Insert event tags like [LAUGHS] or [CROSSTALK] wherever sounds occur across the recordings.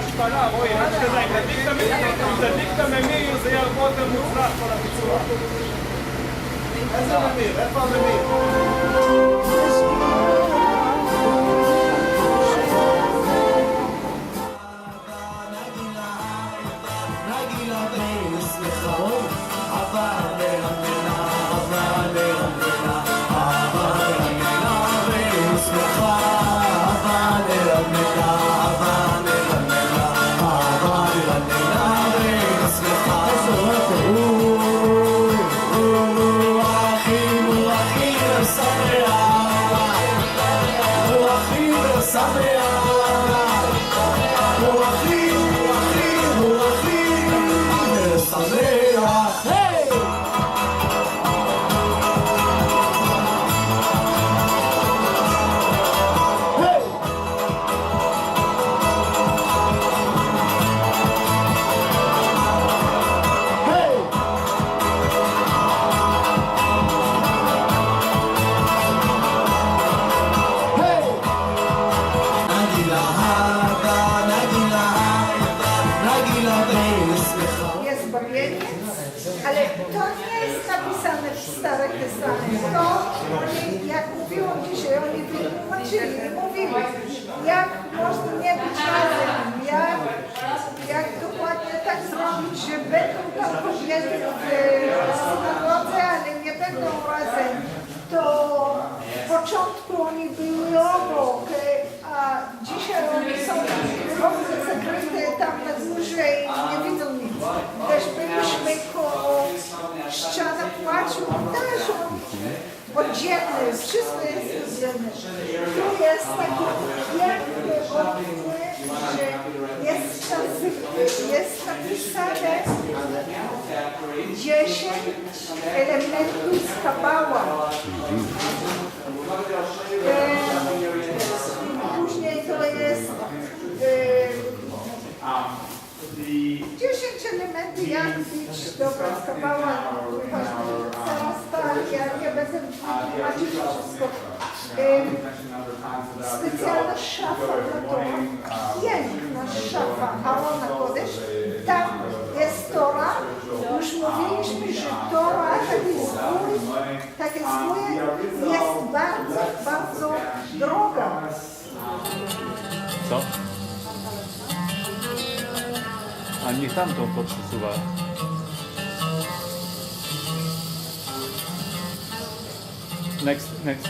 בהשפלה, רועי, רק שתדע, אם תדליק את הממיר זה יהיה הרבה יותר מוצלח כל הביצוע. איזה ממיר? איפה הממיר? To nie jest napisane w Starym Testamencie. To oni, jak mówiłam dzisiaj, oni wytłumaczyli, mówili, jak można nie być razem, jak, jak dokładnie tak zrobić, że będą tam kobiety w synagodze, ale nie będą razem. To w początku oni byli obok, a dzisiaj oni są okna zakryte tam na górze i nie widzą nic. Też byliśmy ściana płaczu, też on podziemny, wszystko jest podziemne. Tu jest taki piękny odpływ, że jest, nazy- jest napisane 10 elementów z kabała. E, Później to jest e, 10 elementów, jak być dobra skapała. Zaraz tak, ja nie będę tłumaczyć wszystko. Specjalna szafa to, piękna szafa, Arona Kodesz. Tam jest Tora. Już mówiliśmy, że Tora, takie z góry, takie z góry jest bardzo, bardzo droga. Co? A niech tamtą podprzesuwa. Next, next.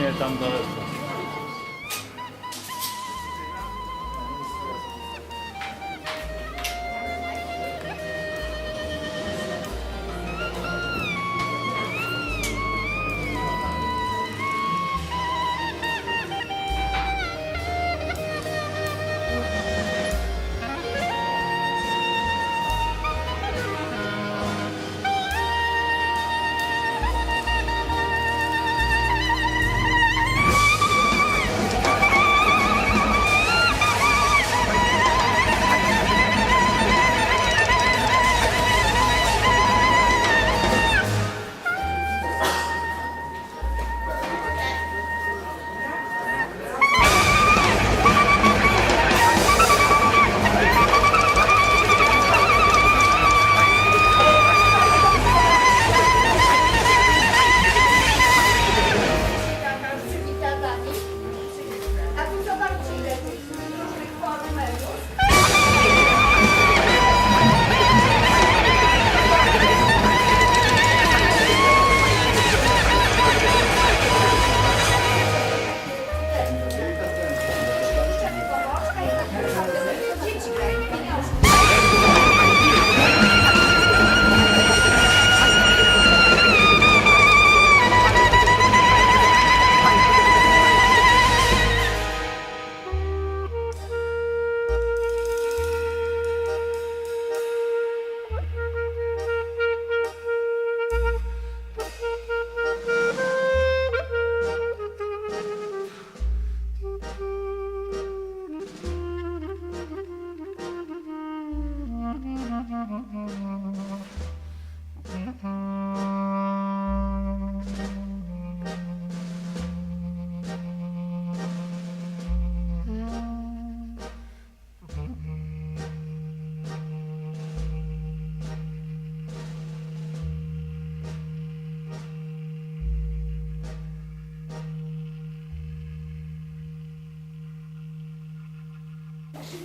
Nie, tam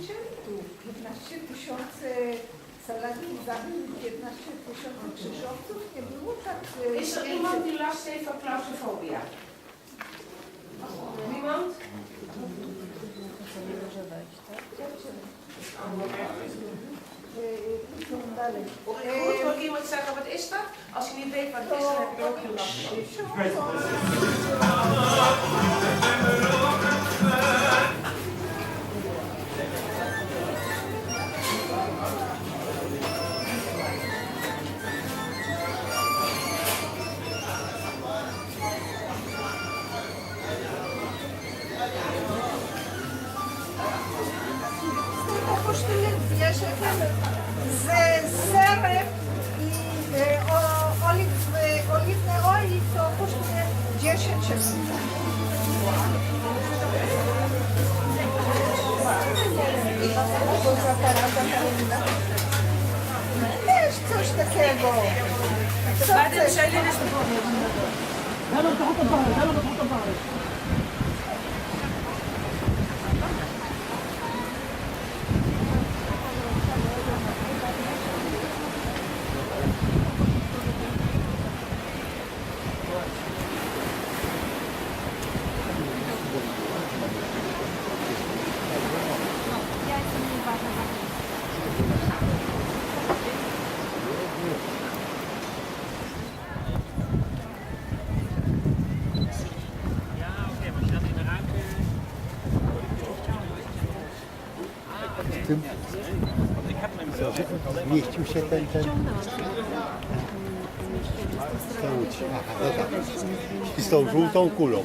daleko. tysięcy Saladin zabił 15 tysięcy krzyżowców, nie było tak... e, Is er iemand die last heeft van claustrofobia? Niemand? e. Goed, wil iemand zeggen wat is dat? Als je niet weet wat het is, dan heb je er ook geen last van. relationships. Też coś takiego. Co chcesz? Mieścił się ten, ten... Z tą, żółtą kulą.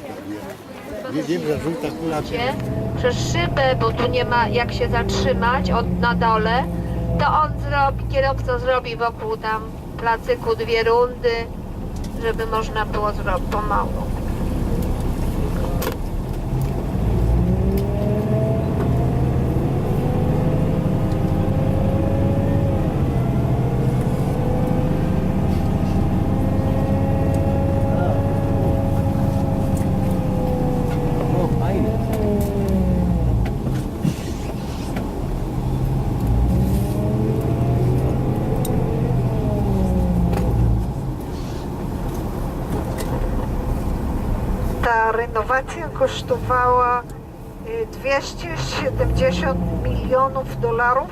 Nie wiem, że żółta kula... się przez szybę, bo tu nie ma jak się zatrzymać od, na dole, to on zrobi, kierowca zrobi wokół tam placyku dwie rundy, żeby można było zrobić pomału. Ta renowacja kosztowała y, 270 milionów dolarów.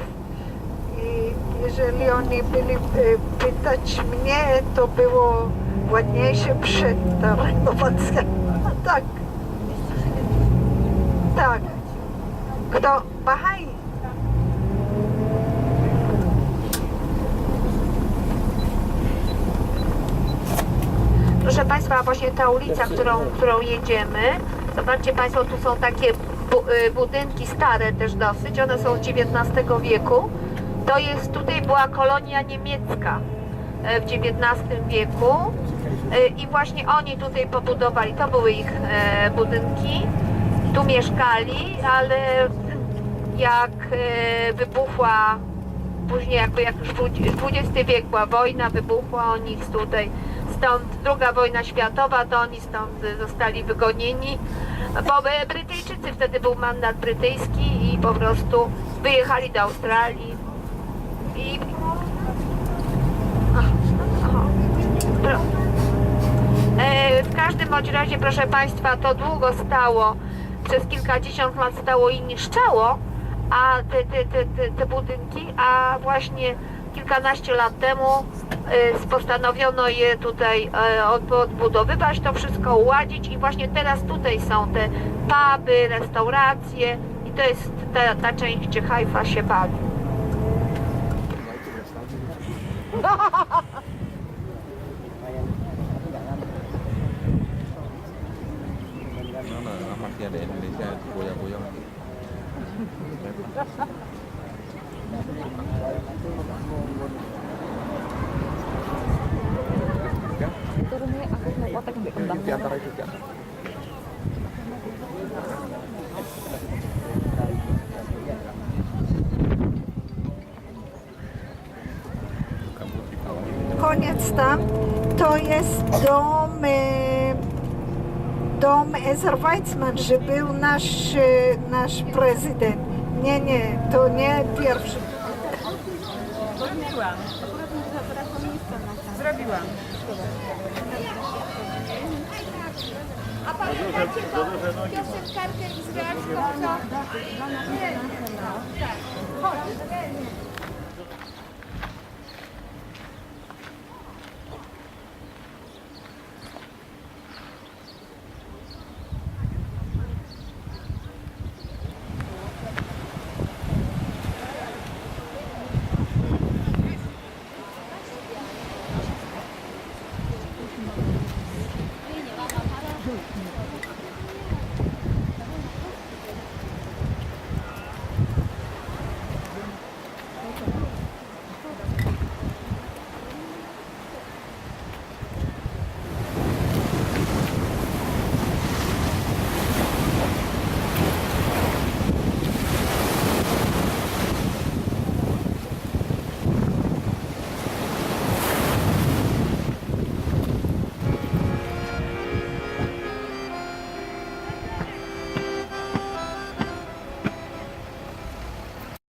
I jeżeli oni byli y, pytać mnie, to było ładniejsze przed ta renowacja. [LAUGHS] tak. Tak. Kto? Bahai. Proszę Państwa, właśnie ta ulica, którą, którą jedziemy, zobaczcie Państwo, tu są takie bu y, budynki stare też dosyć, one są z XIX wieku. To jest, tutaj była kolonia niemiecka e, w XIX wieku. E, i właśnie oni tutaj pobudowali, to były ich e, budynki, tu mieszkali, ale jak wybuchła później jakby jak już XX wiek była wojna, wybuchła oni tutaj stąd druga wojna światowa, to oni stąd zostali wygonieni, bo e, Brytyjczycy wtedy był mandat brytyjski i po prostu wyjechali do Australii i E, W każdym bądź razie, proszę Państwa, to długo stało, przez kilkadziesiąt lat stało i niszczało, a te, te, te, te budynki, a właśnie kilkanaście lat temu e, postanowiono je tutaj e, od- odbudowywać, to wszystko uładzić i właśnie teraz tutaj są te puby, restauracje i to jest ta, ta część, gdzie Haifa się bawi. nó là nó mặc ra để để Koniec tam. To jest dom, e, dom Ezer Weizmann, że był nasz, e, nasz prezydent. Nie, nie, to nie pierwszy. Zrobiłam. Zrobiłam. A pamiętacie tą piosenkarkę z gwiazdką, co? Nie, nie, no. Tak. Chodź.